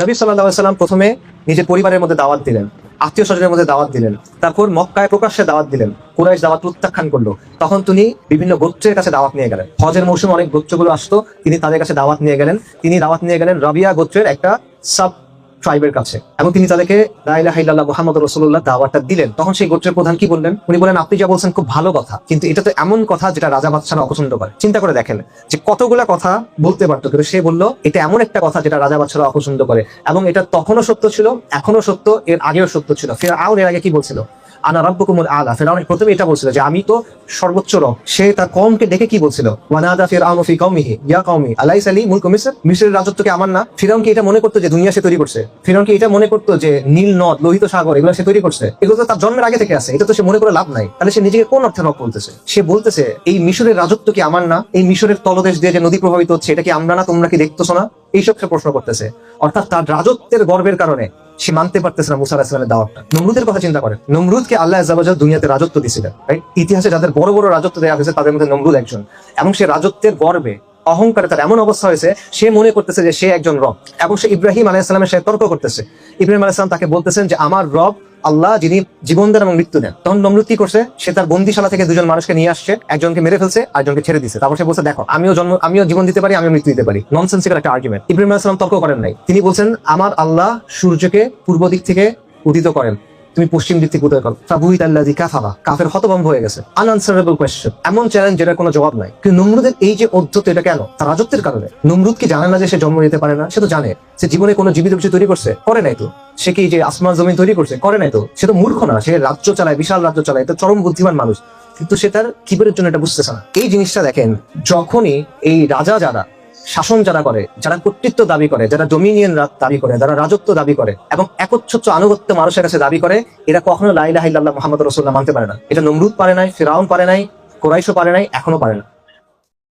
নবী সাল্লাহ সাল্লাম প্রথমে নিজের পরিবারের মধ্যে দাওয়াত দিলেন, আত্মীয় স্বজনের মধ্যে দাওয়াত দিলেন, তারপর মক্কায় প্রকাশ্যে দাওয়াত দিলেন, কুরাইশ দাওয়াত প্রত্যাখ্যান করল। তখন তিনি বিভিন্ন গোত্রের কাছে দাওয়াত নিয়ে গেলেন। হজের মৌসুমে অনেক গোত্রগুলো আসতো, তিনি তাদের কাছে দাওয়াত নিয়ে গেলেন। তিনি দাওয়াত নিয়ে গেলেন রবিয়া গোত্রের একটা সাব ট্রাইবের কাছে। এবং তিনি তাদেরকে লাইলাহাইল্লাহ মোহাম্মদ রসুল্লাহ দাওয়াটা দিলেন। তখন সেই গোত্রের প্রধান কি বললেন? উনি বলেন আপনি যা বলছেন খুব ভালো কথা, কিন্তু এটা তো এমন কথা যেটা রাজা বাদশারা অপছন্দ করে। চিন্তা করে দেখেন যে কতগুলা কথা বলতে পারতো, কিন্তু সে বলল, এটা এমন একটা কথা যেটা রাজা বাদশারা অপছন্দ করে। এবং এটা তখনও সত্য ছিল এখনও সত্য, এর আগেও সত্য ছিল। ফের আউন এর আগে কি বলছিল? আনা রব্বকুমুল আলা। ফেরাউন প্রথমে এটা বলছিল যে, আমি তো সর্বোচ্চ রব। সে তার কমকে দেখে কি বলছিল? ওয়ানাদা ফিরআউন ফি কওমিহি। ইয়া কওমি, আলাইসা লি মুলকু মিসর? মিসরের রাজত্ব কি আমার না। এটা মনে যে, দুনিয়া সে তৈরি করছে। এটা মনে যে, নীল নদ, লোহিত সাগর, এগুলো সে তৈরি করছে। এগুলো তো তার জন্মের আগে থেকে আছে। এটা তো সে মনে করে লাভ নাই। তাহলে সে নিজেকে কোন অর্থে রব বলতেছে? সে বলতেছে, এই মিশরের রাজত্ব কি আমার না? এই মিশরের তলদেশ দিয়ে যে নদী প্রভাবিত হচ্ছে, এটা কি আমরা না? তোমরা কি দেখতেছো না? এইসব সে প্রশ্ন করতেছে। অর্থাৎ তার রাজত্বের গর্বের কারণে সে মানতে পারতেছে না মুসা আসলামের দাওয়াতটা। নমরুদের কথা চিন্তা করেন। নমরুদকে আল্লাহ আজাবাজাল দুনিয়াতে রাজত্ব দিয়েছিলেন রাইট ইতিহাসে যাদের বড় বড় রাজত্ব দেওয়া হয়েছে, তাদের মধ্যে নমরুদ একজন। এবং সে রাজত্বের গর্বে অহংকারে তার এমন অবস্থা হয়েছে, সে মনে করতেছে যে সে একজন রব। এবং সে ইব্রাহিম আলাইসালামের সাথে তর্ক করতেছে। ইব্রাহিম আলাইসালাম তাকে বলতেছেন যে, আমার রব আল্লাহ, যিনি জীবন দেন এবং মৃত্যু দেন তখন কি করছে, সে তার বন্দিশালা থেকে দুজন মানুষকে নিয়ে আসছে, একজনকে মেরে ফেলছে, আরেকজনকে ছেড়ে দিছে। তারপর সে বলছে, দেখো, আমিও জন্ম, আমিও জীবন দিতে পারি, আমিও মৃত্যু দিতে পারি। ননসেন্সিক্যাল একটা আর্গুমেন্ট ইব্রাহিম আলাইসালাম তর্ক করেন নাই। তিনি বলছেন, আমার আল্লাহ সূর্যকে পূর্ব দিক থেকে উদিত করেন। তুমি পশ্চিম দিক থেকে উদয় করো। ফাবুহিত কাফের। হতভম্ব হয়ে গেছে। আনআনসারেবল কোয়েশ্চেন এমন চ্যালেঞ্জ যেটার কোনো জবাব নাই। কিন্তু নমরুদের এই যে অধ্যত এটা কেন? তার রাজত্বের কারণে। নমরুদ কি জানে না যে সে জন্ম নিতে পারে না? সে তো জানে। সে জীবনে কোনো জীবিত কিছু তৈরি করছে? করে নাই তো। সে কি যে আসমান জমিন তৈরি করছে? করে নাই তো। সে তো মূর্খ না। সে রাজ্য চালায়, বিশাল রাজ্য চালায়। তো চরম বুদ্ধিমান মানুষ। কিন্তু সে তার কিবের জন্য এটা বুঝতেছে না। এই জিনিসটা দেখেন, যখনই এই রাজা যারা শাসন যারা করে, যারা কর্তৃত্ব দাবি করে, যারা ডোমিনিয়ন দাবি করে, যারা রাজত্ব দাবি করে এবং একচ্ছত্র আনুগত্য মানুষের কাছে দাবি করে, এরা কখনো লাইলাহ মোহাম্মদ রসুল্লাহ মানতে পারে না। এটা নমরুদ পারে নাই, ফেরাউন পারে নাই কোরাইশো পারে নাই এখনও পারে না।